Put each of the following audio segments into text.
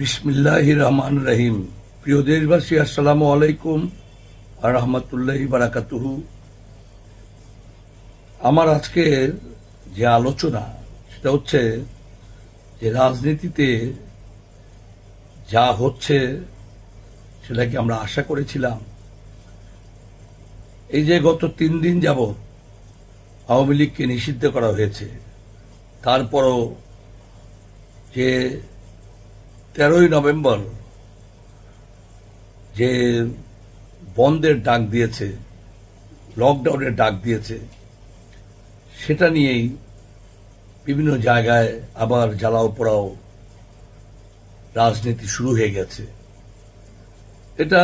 বিসমিল্লাহ রহমান রহিম। প্রিয় দেশবাসী, আসসালামু আলাইকুম আর রহমতুল্লাহি বারাকাতুহু। আমার আজকের যে আলোচনা, সেটা হচ্ছে যে রাজনীতিতে যা হচ্ছে, সেটা কি আমরা আশা করেছিলাম? এই যে গত তিন দিন যাবৎ আওয়ামী লীগকে নিষিদ্ধ করা হয়েছে, তারপরও যে তেরোই নভেম্বর যে বন্ধের ডাক দিয়েছে লকডাউনের ডাক দিয়েছে, সেটা নিয়েই বিভিন্ন জায়গায় আবার জ্বালাও পোড়াও রাজনীতি শুরু হয়ে গেছে। এটা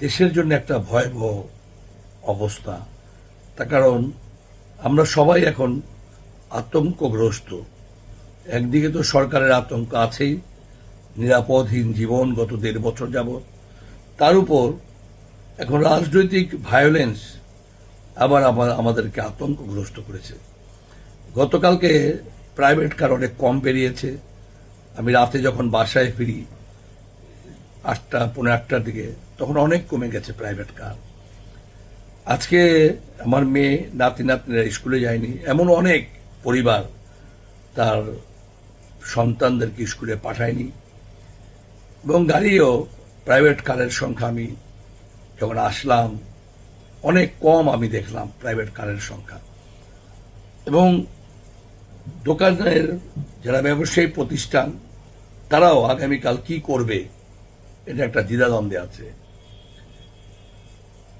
দেশের জন্য একটা ভয়াবহ অবস্থা। তার কারণ আমরা সবাই এখন আতঙ্কগ্রস্ত। একদিকে তো সরকারের আতঙ্ক আছেই, নিরাপদহীন জীবন গত দেড় বছর যাবৎ। তার উপর এখন রাজনৈতিক ভায়োলেন্স আবার আবার আমাদেরকে আতঙ্কগ্রস্ত করেছে। গতকালকে প্রাইভেট কার অনেক কম বেরিয়েছে আমি রাতে যখন বাসায় ফিরি, আটটা পনেরো আটটার দিকে, তখন অনেক কমে গেছে প্রাইভেট কার আজকে আমার মেয়ে নাতি নাতনিরা স্কুলে যায়নি, এমন অনেক পরিবার তার সন্তানদেরকে স্কুলে পাঠায়নি এবং গাড়িও প্রাইভেট কারের সংখ্যা আমি যখন আসলাম, অনেক কম আমি দেখলাম প্রাইভেট কারের সংখ্যা। এবং দোকানের যারা ব্যবসায়ী প্রতিষ্ঠান, তারাও আগামীকাল কি করবে, এটা একটা দ্বিধাদ্বন্দ্বে আছে।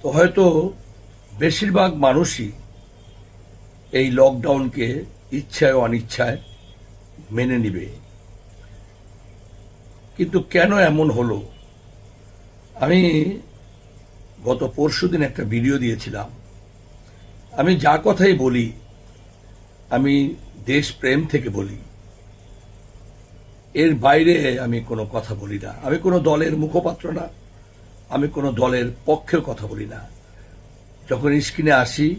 তো হয়তো বেশিরভাগ মানুষই এই লকডাউনকে ইচ্ছায় অনিচ্ছায় মেনে নিবে। কিন্তু কেন এমন হলো? আমি গত পরশুদিন একটা ভিডিও দিয়েছিলাম। আমি যা কথাই বলি, আমি দেশ প্রেম থেকে বলি। এর বাইরে আমি কোনো কথা বলি না। আমি কোনো দলের মুখপাত্র না। আমি কোনো দলের পক্ষেও কথা বলি না। যখন স্ক্রিনে আসি,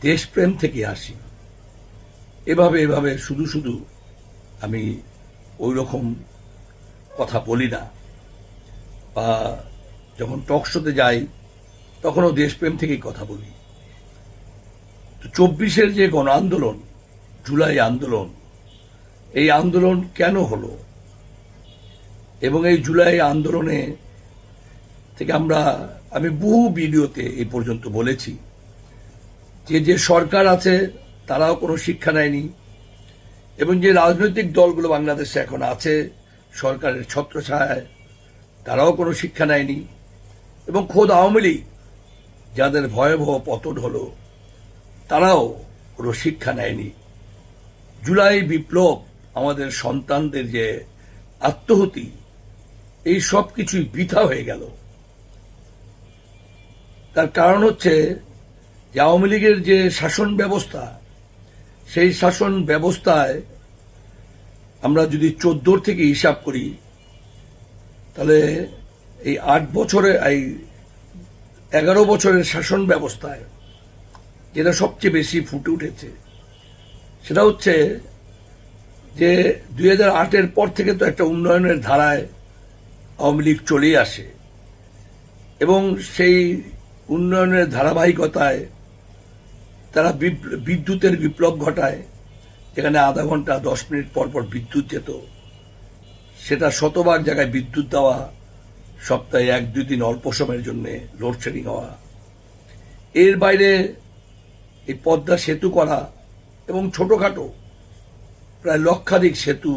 দেশপ্রেম থেকে আসি। এভাবে এভাবে, শুধু শুধু আমি ওই রকম কথা বলি না। বা যখন টক শোতে যাই, তখনও দেশপ্রেম থেকেই কথা বলি। তো চব্বিশের যে গণ আন্দোলন, জুলাই আন্দোলন, এই আন্দোলন কেন হলো? এবং এই জুলাই আন্দোলনে থেকে আমরা, আমি বহু ভিডিওতে এই পর্যন্ত বলেছি, যে যে সরকার আছে, তারাও কোনো শিক্ষা নেয়নি এবং যে রাজনৈতিক দলগুলো বাংলাদেশে এখন আছে, সরকারের ছত্রছায়ায়, তারাও কোনো শিক্ষা নেয়নি। এবং খোদ আওয়ামী লীগ, যাদের ভয়াবহ পতন হলো, তারাও কোনো শিক্ষা নেয়নি। জুলাই বিপ্লব আমাদের সন্তানদের যে আত্মহতি, এই সব কিছুই বৃথা হয়ে গেল। তার কারণ হচ্ছে যে আওয়ামী লীগের যে শাসন ব্যবস্থা, সেই শাসন ব্যবস্থায় আমরা যদি চোদ্দোর থেকে হিসাব করি, তাহলে এই আট বছরে, এই এগারো বছরের শাসন ব্যবস্থায় যেটা সবচেয়ে বেশি ফুটে উঠেছে, সেটা হচ্ছে যে দুই হাজার আটের পর থেকে তো একটা উন্নয়নের ধারায় আওয়ামী লীগ চলেই আসে। এবং সেই উন্নয়নের ধারাবাহিকতায় তারা বিদ্যুতের বিপ্লব ঘটায়। যেখানে আধা ঘণ্টা, দশ মিনিট পর পর বিদ্যুৎ যেত, সেটা শতভাগ জায়গায় বিদ্যুৎ দেওয়া, সপ্তাহে এক, দুই দিন অল্প সময়ের জন্য লোডশেডিং হওয়া। এর বাইরে এই পদ্মা সেতু করা এবং ছোটখাটো প্রায় লক্ষাধিক সেতু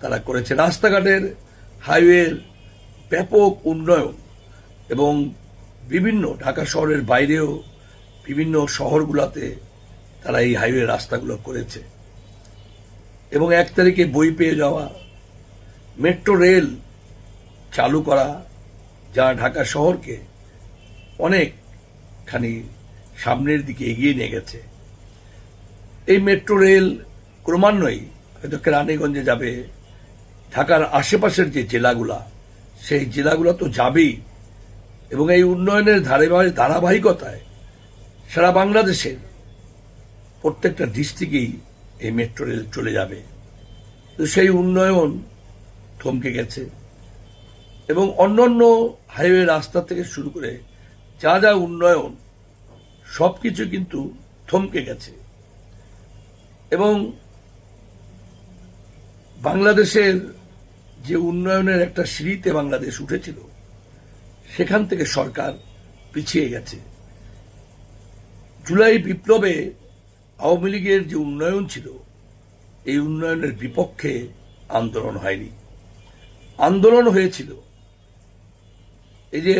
তারা করেছে। রাস্তাঘাটের হাইওয়ের ব্যাপক উন্নয়ন এবং বিভিন্ন ঢাকা শহরের বাইরেও বিভিন্ন শহরগুলোতে তারা এই হাইওয়ে রাস্তাগুলো করেছে। এবং এক তারিখে বই পেয়ে যাওয়া, মেট্রো রেল চালু করা, যা ঢাকা শহরকে অনেকখানি সামনের দিকে এগিয়ে নিয়ে গেছে। এই মেট্রো রেল ক্রমান্বয়ে হয়তো কেরানীগঞ্জে যাবে, ঢাকার আশেপাশের যে জেলাগুলা, সেই জেলাগুলো তো যাবেই। এবং এই উন্নয়নের ধারাবাহিক ধারাবাহিকতায় সারা বাংলাদেশের প্রত্যেকটা ডিস্ট্রিক্টেই এই মেট্রো রেল চলে যাবে। তো সেই উন্নয়ন থমকে গেছে এবং অন্যান্য হাইওয়ে রাস্তা থেকে শুরু করে যা যা উন্নয়ন সব কিছু কিন্তু থমকে গেছে। এবং বাংলাদেশের যে উন্নয়নের একটা সিঁড়িতে বাংলাদেশ উঠেছিল, সেখান থেকে সরকার পিছিয়ে গেছে। জুলাই বিপ্লবে আওয়ামী লীগের যে উন্নয়ন ছিল, এই উন্নয়নের বিপক্ষে আন্দোলন হয়নি। আন্দোলন হয়েছিল। এই যে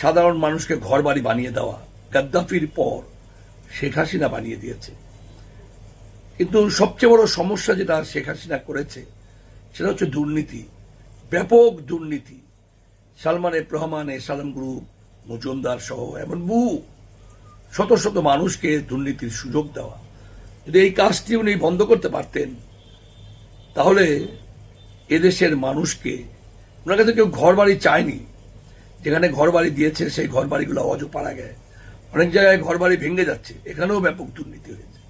সাধারণ মানুষকে ঘর বাড়ি বানিয়ে দেওয়া, গাদ্দাফির পর শেখ হাসিনা বানিয়ে দিয়েছে। কিন্তু সবচেয়ে বড় সমস্যা যেটা শেখ হাসিনা করেছে, সেটা হচ্ছে দুর্নীতি, ব্যাপক দুর্নীতি। সালমান এফ রহমান এসালাম গ্রুপ মজুমদার সহ এমন বহু শত শত মানুষকে দুর্নীতির সুযোগ দেওয়া। যদি এই কাজটি উনি বন্ধ করতে পারতেন, তাহলে এদেশের মানুষকে, ওনার কাছে কেউ ঘর বাড়ি চায়নি, যেখানে ঘর বাড়ি দিয়েছে সেই ঘর বাড়িগুলো অজ পাড়া গেছে। অনেক জায়গায় ঘর বাড়ি ভেঙে যাচ্ছে, এখানেও ব্যাপক দুর্নীতি হয়েছে।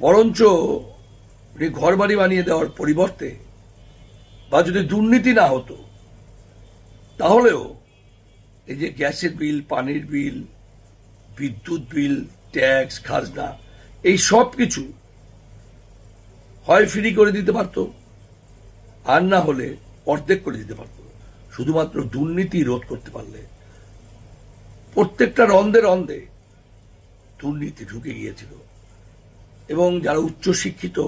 বরঞ্চ উনি ঘর বাড়ি বানিয়ে দেওয়ার পরিবর্তে, বা যদি দুর্নীতি না হতো, তাহলেও এই যে গ্যাসের বিল, পানির বিল বিদ্যুৎ বিল, ট্যাক্স, খাজনা, এই সব কিছু হয় ফ্রি করে দিতে পারতো, আর না হলে অর্ধেক করে দিতে পারতো। শুধুমাত্র দুর্নীতি রোধ করতে পারলে। প্রত্যেকটা রন্ধে রন্ধে দুর্নীতি ঢুকে গিয়েছিল। এবং যারা উচ্চশিক্ষিত,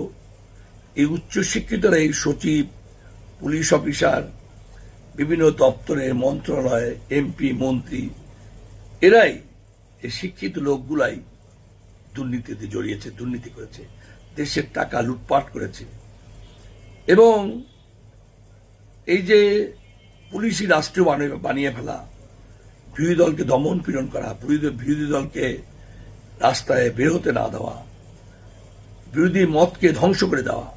এই উচ্চশিক্ষিতরা এই সচিব, পুলিশ অফিসার, বিভিন্ন দপ্তরে মন্ত্রণালয়, এমপি, মন্ত্রী, এরাই এই শিক্ষিত লোকগুলাই দুর্নীতিতে জড়িয়েছে, দুর্নীতি করেছে, দেশের টাকা লুটপাট করেছে। এবং এই যে পুলিশি রাষ্ট্র বানিয়ে- ফেলা, বিরোধী দলকে দমন পীড়ন করা, বিরোধী দলকে রাস্তায় বের হতে না দেওয়া, বিরোধী মতকে ধ্বংস করে দেওয়া,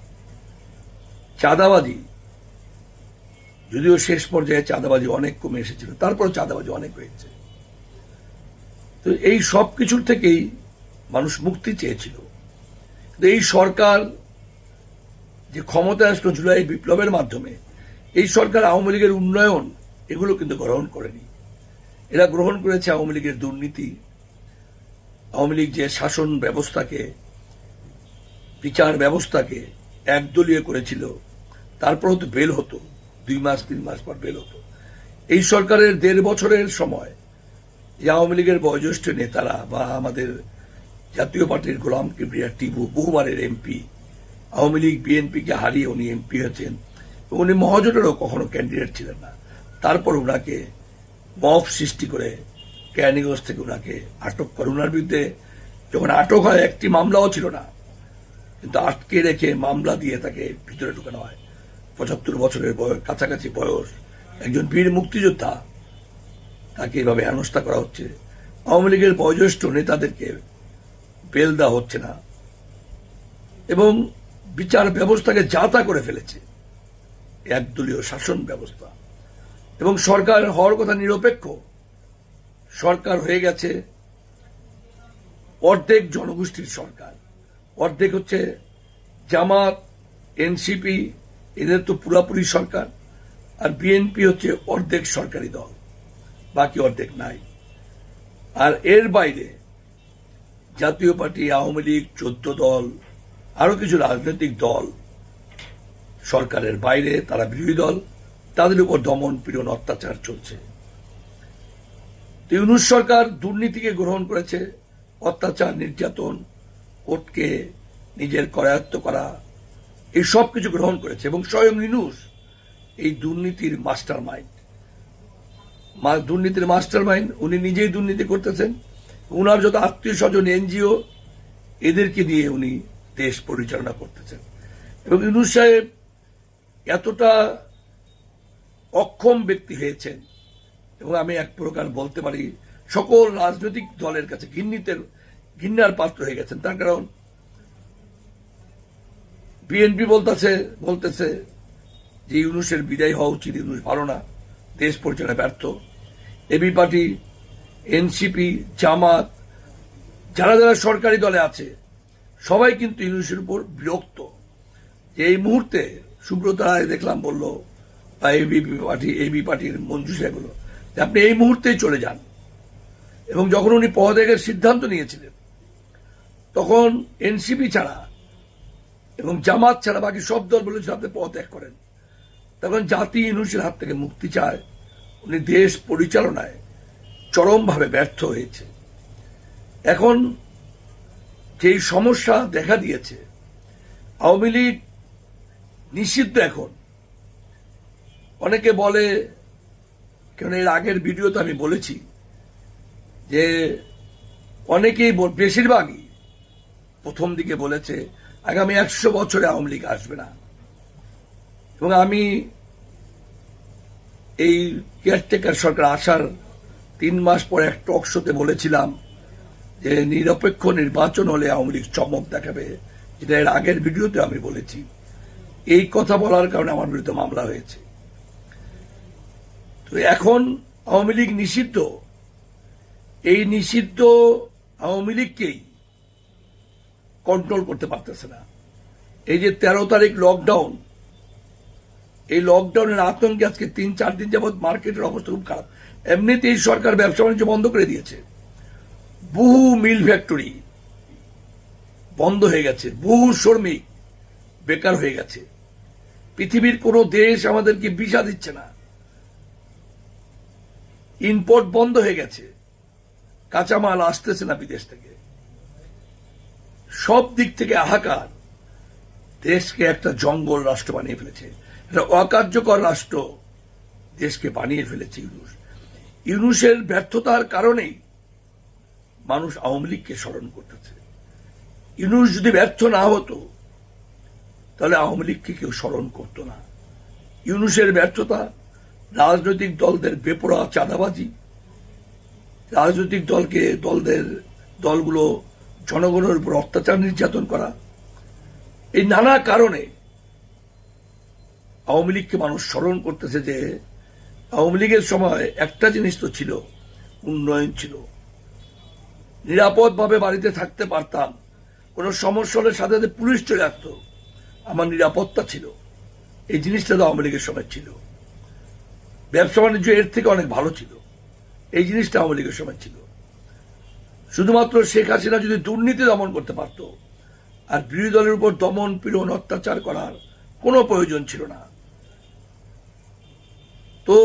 চাঁদাবাজি, যদিও শেষ পর্যায়ে চাঁদাবাজি অনেক কমে এসেছিল তারপর চাঁদাবাজি অনেক হয়েছে। তো এই সব কিছুর থেকেই মানুষ মুক্তি চেয়েছিল। কিন্তু এই সরকার যে ক্ষমতায় আসলো জুলাই বিপ্লবের মাধ্যমে, এই সরকার আওয়ামী লীগের উন্নয়ন, এগুলো কিন্তু গ্রহণ করেনি। এরা গ্রহণ করেছে আওয়ামী লীগের দুর্নীতি, আওয়ামী লীগ যে শাসন ব্যবস্থাকে, বিচার ব্যবস্থাকে একদলীয় করেছিল, তারপর তো বেল হতো, দুই মাস, তিন মাস পর বেল হতো। এই সরকারের দেড় বছরের সময় আওয়ামী লীগের বয়োজ্যেষ্ঠ নেতারা বা আমাদের জাতীয় পার্টির গোলাম কিবরিয়া টিবু বহুবারের এমপি, আওয়ামী লীগ, বিএনপিকে হারিয়ে উনি এমপি হয়েছেন। উনি মহাজোটেরও কখনো ক্যান্ডিডেট ছিলেন না। তারপর ওনাকে মফ সৃষ্টি করে ক্যানিগঞ্জ থেকে ওনাকে আটক করে। ওনার বিরুদ্ধে যখন আটক হয়, একটি মামলাও ছিল না। কিন্তু আটকে রেখে মামলা দিয়ে তাকে ভিতরে ঢুকানো হয়। পঁচাত্তর বছরের বয়স, কাছাকাছি বয়স, একজন বীর মুক্তিযোদ্ধা তাকে এভাবে হেনস্থা করা হচ্ছে। আওয়ামী লীগের বয়োজ্যেষ্ঠ নেতাদেরকে বেল দেওয়া হচ্ছে না এবং বিচার ব্যবস্থাকে যাতা করে ফেলেছে। একদলীয় শাসন ব্যবস্থা। এবং সরকার হওয়ার কথা নিরপেক্ষ। সরকার হয়ে গেছে অর্ধেক জনগোষ্ঠীর সরকার। অর্ধেক হচ্ছে জামাত, এনসিপি, এদের তো পুরাপুরি সরকার। আর বিএনপি হচ্ছে অর্ধেক সরকারি দল। বাকি অর্ধেক নাই। আর এর বাইরে জাতীয় পার্টি, আওয়ামী লীগ, চোদ্দ দল আরও কিছু রাজনৈতিক দল, সরকারের বাইরে তারা বিরোধী দল, তাদের উপর দমন পীড়ন অত্যাচার চলছে। তো ইউনুস সরকার দুর্নীতিকে গ্রহণ করেছে, অত্যাচার, নির্যাতন কোর্টকে নিজের করায়ত্ত করা, এই সব কিছু গ্রহণ করেছে এবং স্বয়ং ইউনুস এই দুর্নীতির মাস্টার মাইন্ড দুর্নীতির মাস্টার মাইন্ড উনি নিজেই দুর্নীতি করতেছেন। উনার যত আত্মীয় স্বজন, এনজিও, এদেরকে দিয়ে উনি দেশ পরিচালনা করতেছেন। এবং ইউনুস সাহেব এতটা অক্ষম ব্যক্তি হয়েছেন, এবং আমি এক প্রকার বলতে পারি, সকল রাজনৈতিক দলের কাছে ঘিন্নিতের ঘিন্নার পাত্র হয়ে গেছেন। তার কারণ, বিএনপি বলতেছে বলতেছে যে ইউনুসের বিদায় হওয়া উচিত, ইউনুস ভালো না। দেশ পরিচালনায় ব্যর্থ। এবি পার্টি, এনসিপি, জামাত, যারা যারা সরকারি দলে আছে, সবাই কিন্তু ইউনুসের উপর বিরক্ত। এই মুহূর্তে সুব্রত রায় দেখলাম বলল, বা এবিপি পার্টি, এবি পার্টির মঞ্জু সাহেব বলল, যে আপনি এই মুহূর্তেই চলে যান। এবং যখন উনি পদত্যাগের সিদ্ধান্ত নিয়েছিলেন, তখন এনসিপি ছাড়া এবং জামাত ছাড়া বাকি সব দল বলেছিল আপনি পদত্যাগ করেন। তখন জাতি ইউনুসের হাত থেকে মুক্তি চায়। উনি দেশ পরিচালনায় চরমভাবে ব্যর্থ হয়েছে। এখন যেই সমস্যা দেখা দিয়েছে, আওয়ামী লীগ নিষিদ্ধ এখন। অনেকে বলে, কেন এর আগের ভিডিওতে আমি বলেছি, যে অনেকেই বেশিরভাগই প্রথম দিকে বলেছে, আগামী একশো বছরে আওয়ামী লীগ আসবে না। এবং আমি এই কেয়ারটেকার সরকার আসার তিন মাস পরে এক টক শোতে বলেছিলাম যে নিরপেক্ষ নির্বাচন হলে আওয়ামী লীগ চমক দেখাবে, যেটা এর আগের ভিডিওতে আমি বলেছি। এই কথা বলার কারণে আমার বিরুদ্ধে মামলা হয়েছে। তো এখন আওয়ামী লীগ নিষিদ্ধ। এই নিষিদ্ধ আওয়ামী লীগকেই কন্ট্রোল করতে পারতেছে না। এই যে তেরো তারিখ লকডাউন এই লকডাউনের আতঙ্কে আজকে তিন, চার দিন যাবৎ মার্কেটের অবস্থা খুব খারাপ। এমনিতেই সরকার ব্যবসা বাণিজ্য বন্ধ করে দিয়েছে। বহু মিল ফ্যাক্টরি বন্ধ হয়ে গেছে। বহু শ্রমিক বেকার হয়ে গেছে। পৃথিবীর কোনো দেশ আমাদেরকে ভিসা দিচ্ছে না। ইম্পোর্ট বন্ধ হয়ে গেছে। কাঁচামাল আসতেছে না বিদেশ থেকে। সব দিক থেকে হাহাকার। দেশকে একটা জঙ্গল রাষ্ট্র বানিয়ে ফেলেছে। একটা অকার্যকর রাষ্ট্র দেশকে বানিয়ে ফেলেছে ইউনুস। ইউনুসের ব্যর্থতার কারণেই মানুষ আওয়ামী লীগকে স্মরণ করতেছে। ইউনুস যদি ব্যর্থ না হতো, তাহলে আওয়ামী লীগকে কেউ স্মরণ করতো না। ইউনুসের ব্যর্থতা, রাজনৈতিক দলদের বেপরা চাঁদাবাজি, রাজনৈতিক দলকে, দলদের, দলগুলো জনগণের উপর অত্যাচার নির্যাতন করা, এই নানা কারণে আওয়ামী লীগকে মানুষ স্মরণ করতেছে যে, আওয়ামী লীগের সময় একটা জিনিস তো ছিল, উন্নয়ন ছিল। নিরাপদভাবে বাড়িতে থাকতে পারতাম, কোনো সমস্যা হলে সাথে সাথে পুলিশ চলে আসতো, আমার নিরাপত্তা ছিল। এই জিনিসটা তো আওয়ামী লীগের সময় ছিল। ব্যবসা বাণিজ্য এর থেকে অনেক ভালো ছিল। এই জিনিসটা আওয়ামী লীগের সময় ছিল। শুধুমাত্র শেখ হাসিনা যদি দুর্নীতি দমন করতে পারত, আর বিরোধী দলের উপর দমন, পীড়ন, অত্যাচার করার কোনো প্রয়োজন ছিল না। তো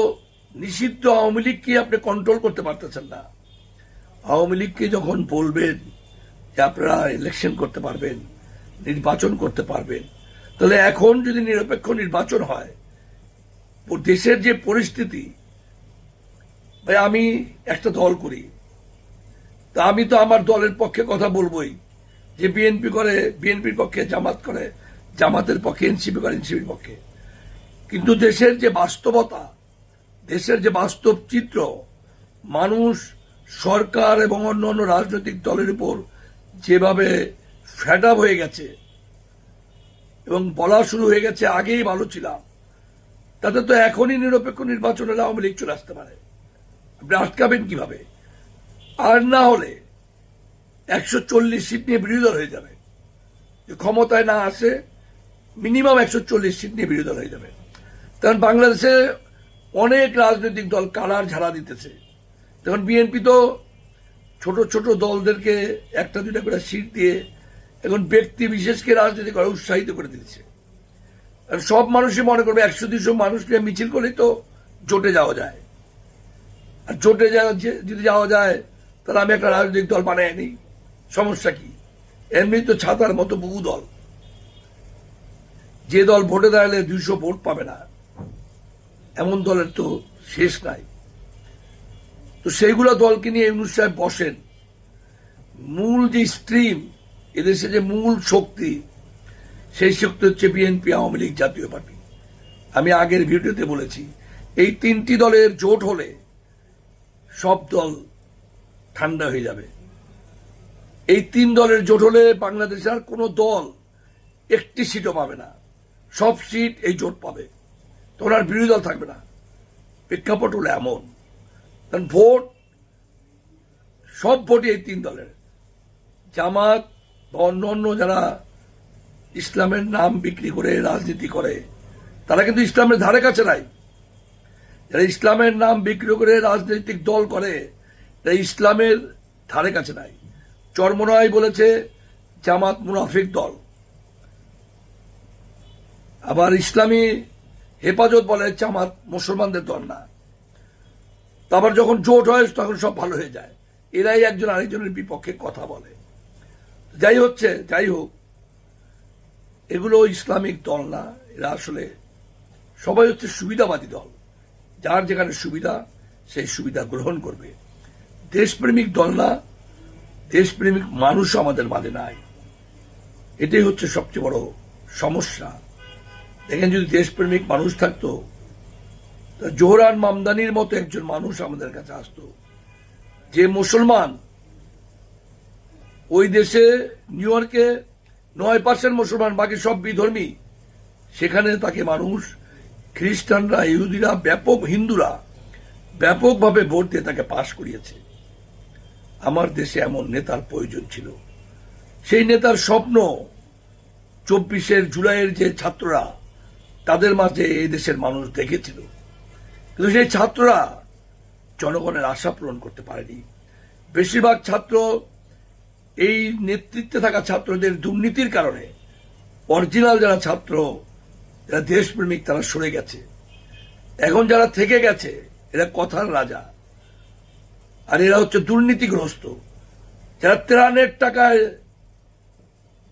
নিষিদ্ধ আওয়ামী লীগকে আপনি কন্ট্রোল করতে পারতেছেন না। আওয়ামী লীগকে যখন বলবেন যে আপনারা ইলেকশন করতে পারবেন, নির্বাচন করতে পারবেন, তাহলে এখন যদি নিরপেক্ষ নির্বাচন হয়, দেশের যে পরিস্থিতি, ভাই আমি একটা দল করি, তা আমি তো আমার দলের পক্ষে কথা বলবোই, যে বিএনপি করে বিএনপির পক্ষে, জামাত করে, জামাতের পক্ষে এনসিপি করে এনসিপির পক্ষে। কিন্তু দেশের যে বাস্তবতা দেশের যে বাস্তব চিত্র, মানুষ, সরকার এবং অন্য অন্য রাজনৈতিক দলের উপর যেভাবে ফ্যাট হয়ে গেছে এবং বলা শুরু হয়ে গেছে আগেই ভালো ছিলাম, তাতে তো এখনই নিরপেক্ষ নির্বাচন হলে আওয়ামী লীগ চলে আসতে পারে। আপনি আটকাবেন কীভাবে? আর না হলে একশো চল্লিশ সিট নিয়ে বিরোধী দল হয়ে যাবে। ক্ষমতায় না আসে, মিনিমাম একশো চল্লিশ সিট নিয়ে বিরোধী দল হয়ে যাবে। কারণ বাংলাদেশে অনেক রাজনৈতিক দল কালার ঝাড়া দিতেছে। তখন বিএনপি তো ছোট ছোট দলদেরকে একটা দুটা করে সিট দিয়ে এখন ব্যক্তি বিশেষকে রাজনীতি করা উৎসাহিত করে দিচ্ছে। আর সব মানুষই মনে করবে একশো দুশো মানুষকে মিছিল করলেই তো জোটে যাওয়া যায়। আর জোটে যদি যাওয়া যায়, তাহলে আমি একটা রাজনৈতিক দল বানাই নিই সমস্যা কি? এমনি তো ছাতার মতো বহু দল। যে দল ভোটে দাঁড়ালে দুইশো ভোট পাবে না। এমন দলের তো শেষ নাই। তো সেইগুলো দলকে নিয়ে ইউনুস সাহেব বসেন। মূল যে স্ট্রিম এদেশে যে মূল শক্তি, সেই শক্তি হচ্ছে বিএনপি আওয়ামী লীগ জাতীয় পার্টি। আমি আগের ভিডিওতে বলেছি, এই তিনটি দলের জোট হলে সব দল ঠান্ডা হয়ে যাবে। এই তিন দলের জোট হলে বাংলাদেশের আর কোনো দল একটি সিটও পাবে না। সব সিট এই জোট পাবে। তখন আর বিরোধী দল থাকবে না। প্রেক্ষাপট হলো এমন। কারণ ভোট, সব ভোটই এই তিন দলের। জামাত বা অন্য অন্য যারা ইসলামের নাম বিক্রি করে, রাজনীতি করে, তারা কিন্তু ইসলামের ধারে কাছে নাই। যারা ইসলামের নাম বিক্রি করে, রাজনৈতিক দল করে, তারা ইসলামের ধারে কাছে নাই। চর্মনয় বলেছে, জামাত মুনাফিক দল। আবার ইসলামী হেফাজত বলে জামাত মুসলমানদের দল না। তারপর যখন জোট হয়, তখন সব ভালো হয়ে যায়। এরাই একজন আরেকজনের বিপক্ষে কথা বলে। যাই হচ্ছে, যাই হোক, এগুলো ইসলামিক দল না। এরা আসলে সবাই হচ্ছে সুবিধাবাদী দল। যার যেখানে সুবিধা, সেই সুবিধা গ্রহণ করবে। দেশপ্রেমিক দল না, দেশপ্রেমিক মানুষ আমাদের মাঝে নাই। এটাই হচ্ছে সবচেয়ে বড় সমস্যা। দেখেন যদি দেশপ্রেমিক মানুষ থাকতো জোহরান মামদানির মতো একজন মানুষ আমাদের কাছে আসতো। যে মুসলমান ওই দেশে, নিউ ইয়র্কে নয় পার্সেন্ট মুসলমান, বাকি সব বিধর্মী, সেখানে তাকে মানুষ, খ্রিস্টানরা, ইহুদিরা, ব্যাপক হিন্দুরা ব্যাপকভাবে ভোট দিয়ে তাকে পাশ করিয়েছে। আমার দেশে এমন নেতার প্রয়োজন ছিল। সেই নেতার স্বপ্ন চব্বিশের জুলাইয়ের যে ছাত্ররা তাদের মাঝে এই দেশের মানুষ দেখেছিল। কিন্তু সেই ছাত্ররা জনগণের আশা পূরণ করতে পারেনি। বেশিরভাগ ছাত্র এই নেতৃত্বে থাকা ছাত্রদের দুর্নীতির কারণে অরিজিনাল যারা ছাত্র, যারা দেশপ্রেমিক, তারা সরে গেছে। এখন যারা থেকে গেছে, এরা কথার রাজা। আর এরা হচ্ছে দুর্নীতিগ্রস্ত। যারা ত্রাণের টাকায়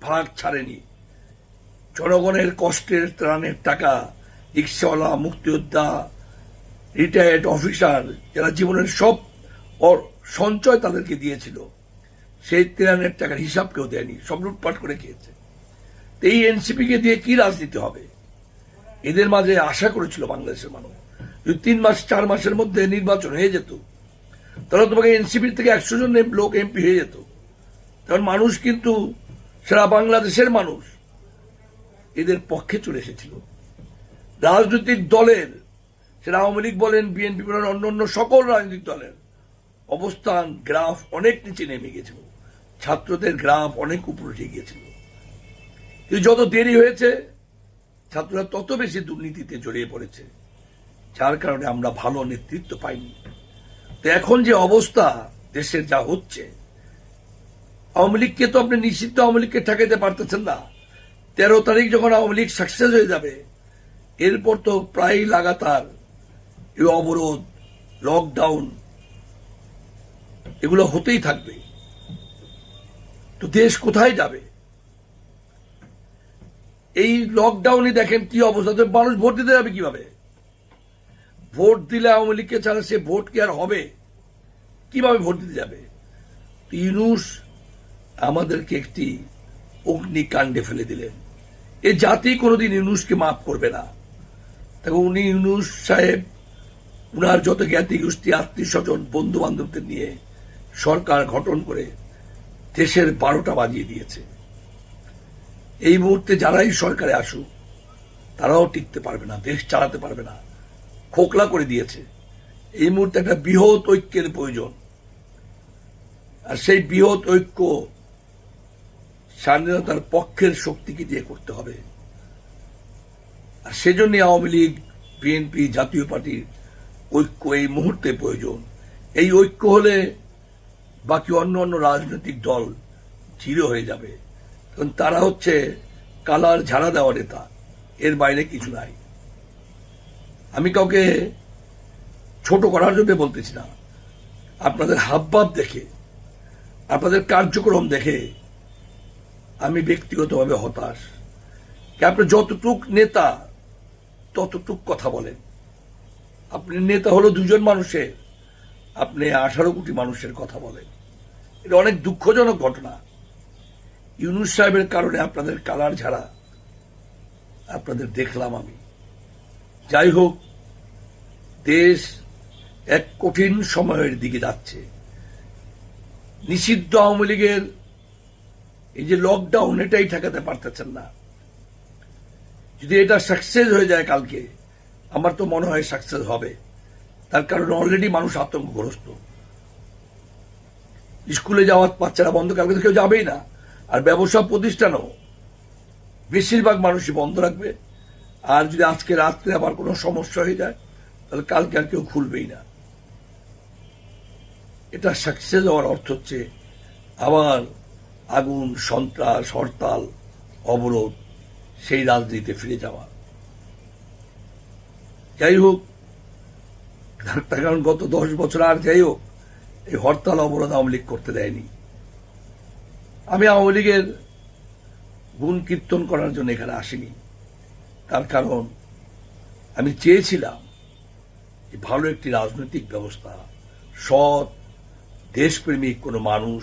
ভাগ ছাড়েনি। জনগণের কষ্টের ত্রাণের টাকা, রিক্সাওয়ালা, মুক্তিযোদ্ধা রিটায়ার্ড অফিসার যারা জীবনের সব সঞ্চয় তাদেরকে দিয়েছিল, সেই ত্রাণের টাকার হিসাব কেউ দেয়নি, সব লুটপাট করে খেয়েছে। এই এনসিপিকে দিয়ে কি রাজনীতি হবে? এদের মাঝে আশা করেছিল বাংলাদেশের মানুষ। যদি তিন মাস, চার মাসের মধ্যে নির্বাচন হয়ে যেত, তাহলে তোমাকে এনসিপির থেকে একশো জন লোক এমপি হয়ে যেত। কারণ মানুষ কিন্তু সারা বাংলাদেশের মানুষ এদের পক্ষে চলে এসেছিল। রাজনৈতিক দলের, সেটা আওয়ামী লীগ বলেন, বিএনপি বলেন অন্য অন্য সকল রাজনৈতিক দলের অবস্থান, গ্রাফ অনেক নিচে নেমে গেছিল ছাত্রদের গ্রাফ অনেক উপরে উঠে গিয়েছিল। কিন্তু যত দেরি হয়েছে, ছাত্ররা তত বেশি দুর্নীতিতে জড়িয়ে পড়েছে, যার কারণে আমরা ভালো নেতৃত্ব পাইনি। তো এখন যে অবস্থা, দেশের যা হচ্ছে, আওয়ামী লীগকে তো আপনি নিষিদ্ধ আওয়ামী লীগকে ঠেকাইতে পারতেছেন না। তেরো তারিখ যখন আওয়ামী লীগ সাকসেস হয়ে যাবে, এরপর তো প্রায় লাগাতার এই অবরোধ লকডাউন এগুলো হতেই থাকবে। তো দেশ কোথায় যাবে? এই লকডাউনে দেখেন কি অবস্থা। মানুষ ভোট দিতে যাবে কীভাবে? ভোট দিলে আওয়ামী লীগকে ছাড়া সে ভোট কি আর হবে? কীভাবে ভোট দিতে যাবে? তো ইউনুস আমাদেরকে একটি অগ্নিকাণ্ডে ফেলে দিলেন। এ জাতি কোনোদিন ইউনুসকে মাফ করবে না। তবে উনি ইউনুস সাহেব, উনার যত জ্ঞাতি গোষ্ঠী, আত্মীয় স্বজন বন্ধু বান্ধবদের নিয়ে সরকার গঠন করে দেশের বারোটা বাজিয়ে দিয়েছে। এই মুহূর্তে যারাই সরকারে আসুক, তারাও টিকতে পারবে না, দেশ চালাতে পারবে না, খোকলা করে দিয়েছে। এই মুহূর্তে একটা বৃহৎ ঐক্যের প্রয়োজন। আর সেই বৃহৎ ঐক্য স্বাধীনতার পক্ষের শক্তিকে দিয়ে করতে হবে। আর সেজন্য আওয়ামী লীগ, বিএনপি, জাতীয় পার্টির ঐক্য এই মুহূর্তে প্রয়োজন। এই ঐক্য হলে বাকি অন্য অন্য রাজনৈতিক দল জিরো হয়ে যাবে। কারণ তারা হচ্ছে কালার ঝাড়া দেওয়া নেতা। এর বাইরে কিছু নাই। আমি কাউকে ছোট করার জন্য বলতেছি না। আপনাদের হাবভাব দেখে, আপনাদের কার্যক্রম দেখে আমি ব্যক্তিগতভাবে হতাশ। আপনি যতটুক নেতা, ততটুক কথা বলেন। আপনি নেতা হলো দুজন মানুষের আপনি আঠারো কোটি মানুষের কথা বলেন। এটা অনেক দুঃখজনক ঘটনা। ইউনুস সাহেবের কারণে আপনাদের কালার ঝাড়া আপনাদের দেখলাম আমি। যাই হোক, দেশ এক কঠিন সময়ের দিকে যাচ্ছে। নিষিদ্ধ আওয়ামী লীগের এই যে লকডাউন এটাই ঠেকাতে পারতেছেন না। যদি এটা সাকসেস হয়ে যায় কালকে, আমার তো মনে হয় সাকসেস হবে। তার কারণ অলরেডি মানুষ আতঙ্কগ্রস্ত। স্কুলে যাওয়ার বাচ্চারা বন্ধ, কালকে তো কেউ যাবেই না। আর ব্যবসা প্রতিষ্ঠানও বেশিরভাগ মানুষই বন্ধ রাখবে। আর যদি আজকে রাত্রে আবার কোনো সমস্যা হয়ে যায়, তাহলে কালকে আর কেউ খুলবেই না। এটা সাকসেস হওয়ার অর্থ হচ্ছে আবার আগুন, সন্ত্রাস, হরতাল, অবরোধ, সেই রাজনীতিতে ফিরে যাওয়া। যাই হোক কারণ গত দশ বছর আর যাই হোক, এই হরতাল, অবরোধ আওয়ামী লীগ করতে দেয়নি। আমি আওয়ামী লীগের গুণ কীর্তন করার জন্য এখানে আসিনি। তার কারণ, আমি চেয়েছিলাম যে ভালো একটি রাজনৈতিক ব্যবস্থা, সৎ, দেশপ্রেমিক কোনো মানুষ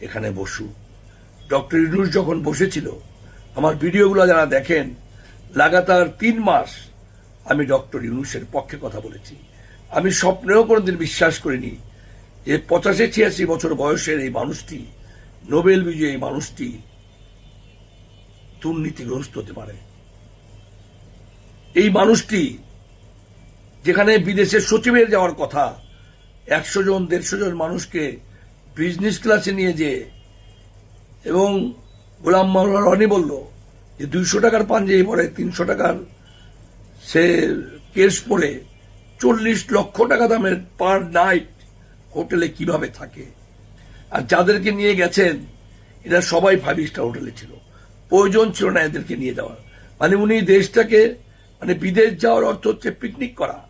এখানে বসুক। ডক্টর ইউনুস যখন বসেছিল, আমার ভিডিওগুলো যারা দেখেন, লাগাতার তিন মাস আমি ডক্টর ইউনুসের পক্ষে কথা বলেছি। আমি স্বপ্নেও কোনোদিন বিশ্বাস করিনি যে পঁচাশি ছিয়াশি বছর বয়সের এই মানুষটি, নোবেল বিজয়ী মানুষটি দুর্নীতিগ্রস্ত হতে পারে। এই মানুষটি যেখানে বিদেশে সচিবের যাওয়ার কথা, একশো জন, দেড়শো জন মানুষকে বিজনেস ক্লাসে নিয়ে যে এবং গোলাম মাওলা রনি বলল যে দুইশো টাকার পাঞ্জাবি পরে তিনশো টাকার সে কেস পরে চল্লিশ লক্ষ টাকা দামের পার নাইট হোটেলে কীভাবে থাকে? আর যাদেরকে নিয়ে গেছেন, এরা সবাই ফাইভ স্টার হোটেলে ছিল। প্রয়োজন ছিল না এদেরকে নিয়ে যাওয়ার। মানে উনি দেশটাকে মানে বিদেশ যাওয়ার অর্থ হচ্ছে পিকনিক করা।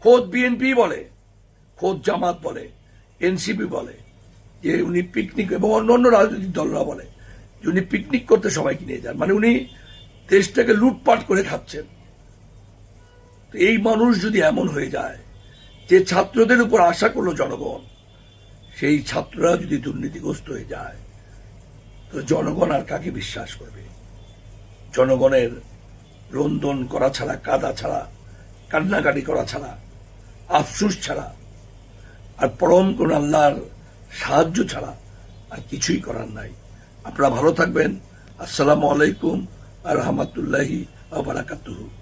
খোদ বিএনপি বলে, খোদ জামাত বলে এনসিপি বলে। যে উনি পিকনিক এবং অন্য অন্য রাজনৈতিক দলরা বলে যে উনি পিকনিক করতে সবাইকে নিয়ে যান। মানে উনি দেশটাকে লুটপাট করে খাচ্ছেন। তো এই মানুষ যদি এমন হয়ে যায়, যে ছাত্রদের উপর আশা করল জনগণ, সেই ছাত্ররা যদি দুর্নীতিগ্রস্ত হয়ে যায়, তো জনগণ আর কাকে বিশ্বাস করবে? জনগণের রন্দন করা ছাড়া, কাদা ছাড়া, কান্নাকাটি করা ছাড়া, আফসুস ছাড়া, আর পরম কোন আল্লাহর সাহায্য ছাড়া আর কিছুই করার নাই। আপনারা ভালো থাকবেন। আসসালামু আলাইকুম আর রহমতুল্লাহি আবরাকাতুহু